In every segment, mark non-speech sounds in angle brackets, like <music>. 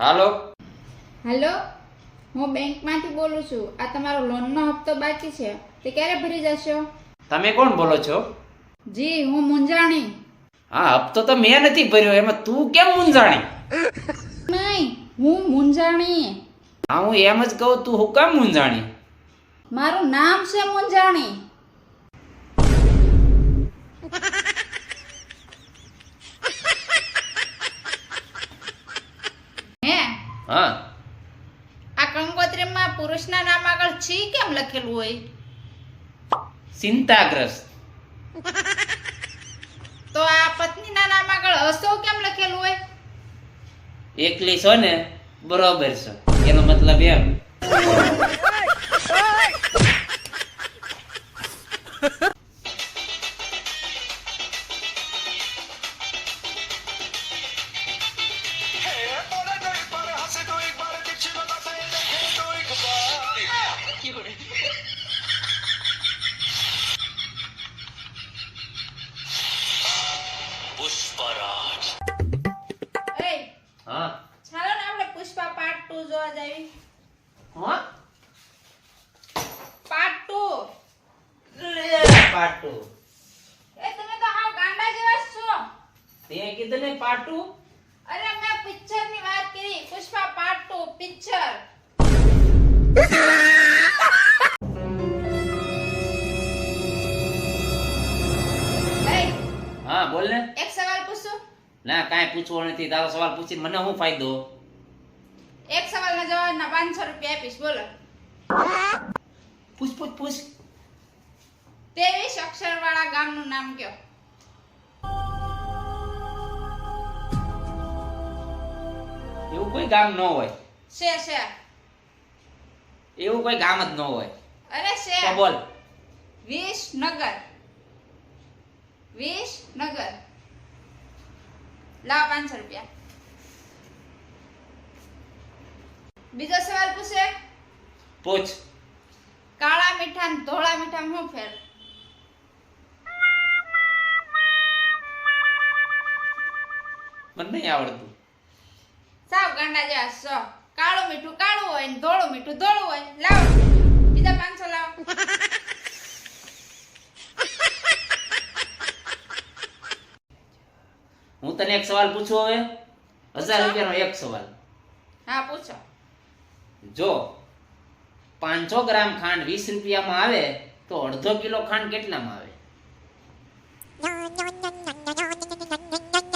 હાલો. Hello? હું બેંકમાંથી બોલું છું. આ તમારો લોનનો હપ્તો બાકી છે. તે ક્યારે ભરી જશો? તમે કોણ બોલો છો? જી હું મુંજાણી હા હપ્તો તો મેં નથી ભર્યો. એમાં તું કેમ મુંજાણી નહીં હું મુંજાણી હા હું એમ જ કહું તું હું કેમ મુંજાણી મારું નામ છે મુંજાણી હે હા. આ કંકોત્રીમાં પુરુષના નામ આગળ છી કેમ લખેલું હોય? ચિંતાગ્રસ્ત. તો આ પત્નીના નામ આગળ અસો કેમ લખેલું હોય? એકલી છો ને બરોબર છે. એનો મતલબ એમ. પુષ્પરાજ. એ હા. ચાલો ને આપણે પુષ્પા પાર્ટ 2 જોવા જઈએ. હા? પાર્ટ 2 લે પાર્ટ 2 એ તમે તો હા ગાંડા જેવા છો. તે કીધું ને પાર્ટ 2 અરે મેં પિક્ચરની વાત કરી. પુષ્પા પાર્ટ 2 પિક્ચર બોલ ને. એક સવાલ પૂછું? ના કાઈ પૂછવું નથી. તારો સવાલ પૂછી મને શું ફાયદો? એક સવાલના જવાબના પાંચસો રૂપિયા આપીશ બોલો. પૂછ પૂછ પૂછ. ત્રેવીસ અક્ષર વાળા ગામનું નામ કયો? એવું કોઈ ગામ ન હોય. છે છે એવું કોઈ ગામ જ ન હોય. અરે છે બોલ. વિસનગર. વિસનગર લાવ પાંચસો રૂપિયા. બીજો સવાલ પૂછે. પૂછ. કાળા મીઠા ને ધોળા મીઠા શું ફેર? મને નહીં આવડતું. સાવ ગાંડા જેવા સો. કાળું મીઠું કાળું હોય ને ધોળું મીઠું ધોળું હોય. લાવ બીજા પાંચસો લાવ હું તને એક સવાલ પૂછું હવે? હજાર રૂપિયાનો એક સવાલ. હા પૂછો. જો પાંચસો ગ્રામ ખાંડ વીસ રૂપિયામાં આવે તો અડધો કિલો ખાંડ કેટલામાં આવે?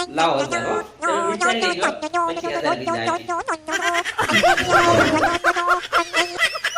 લાવો વિચારી લેજો. પછી હજાર. <laughs>